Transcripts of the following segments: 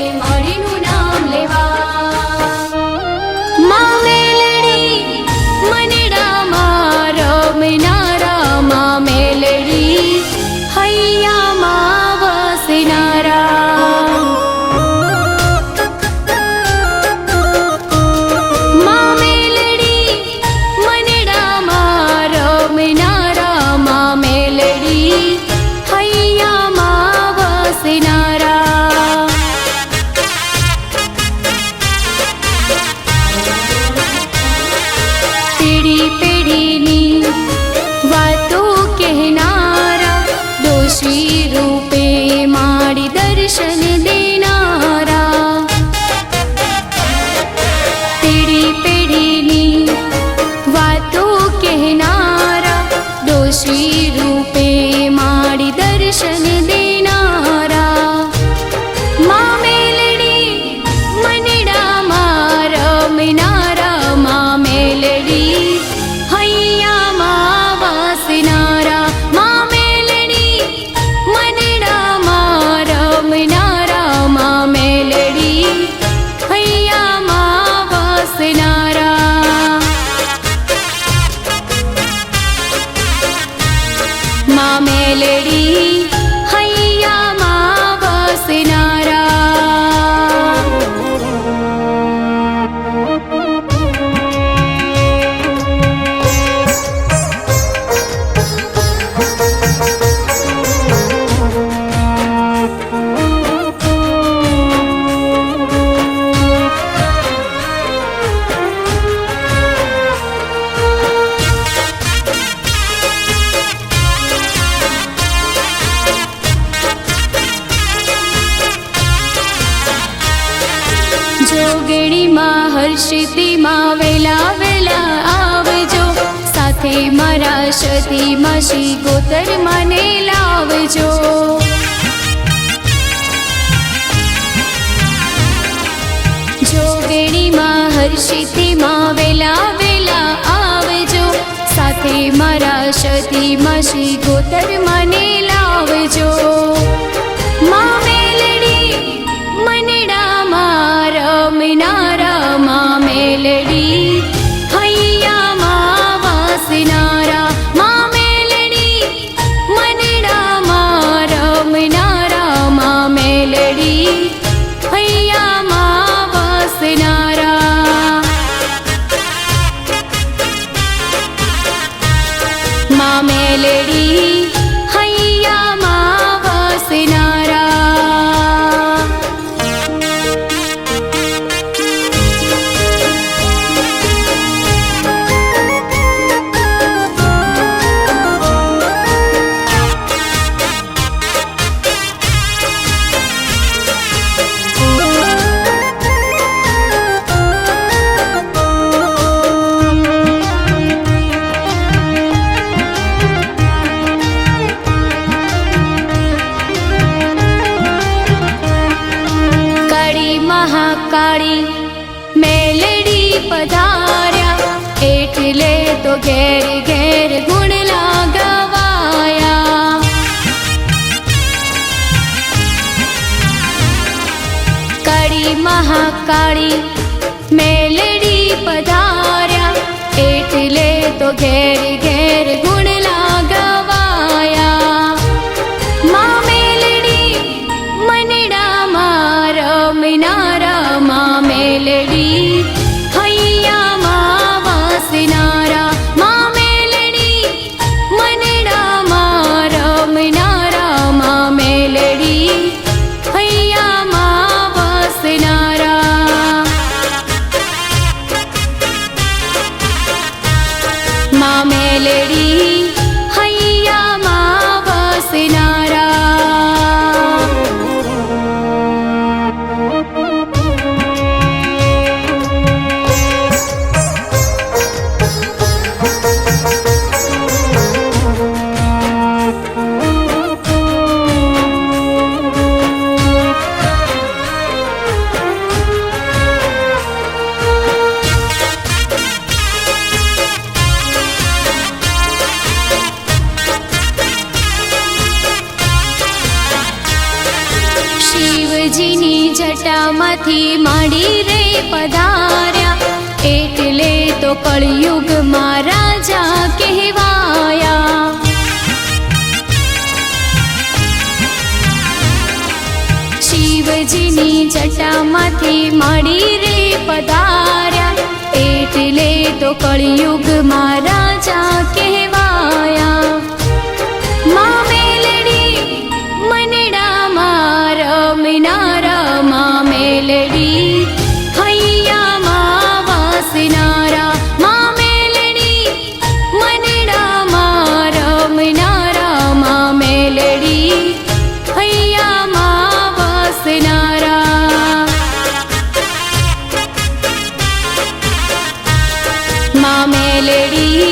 પ્રેમ હરિનું નામ લેવા હર્ષિતિમાં વેલા વેલા આવજો. સાથે મારા સતીમાં શ્રી ગોતર મને લાવજો. જોગણીમાં હર્ષિતિમાં વેલા વેલા આવજો. સાથે મારા સતીમાં શ્રી ગોતર મને લાવજો. મા મેલડી હૈયામાં વાસનારા મા મેલડી મનડામાં રમનારા મા મેલડી હૈયામાં વાસનારા મા મેલડી મહાકાળી મેલડી પધાર્યા, એટલે તો ઘેર ઘેર ગુણ લાગવાયા. કાળી મહાકાળી મેલડી પધાર્યા, એટલે તો ઘેર ઘેર મા મેલડી જટામાંથી માંડી રે પધાર્યા. એટલે તો કળયુગમાં રાજા કહેવાયા. શિવજીની જટામાંથી માંડી રે પધાર્યા. એટલે તો કળયુગમાં રાજા કહેવાયા. મા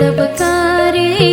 माधवकारे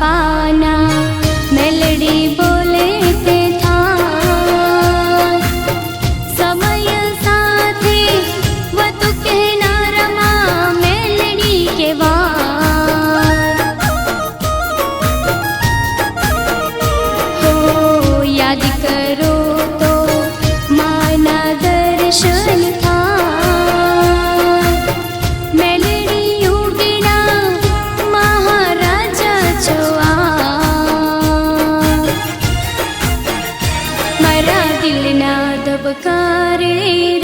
পানা রে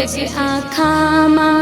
ঝেঝে আখা মা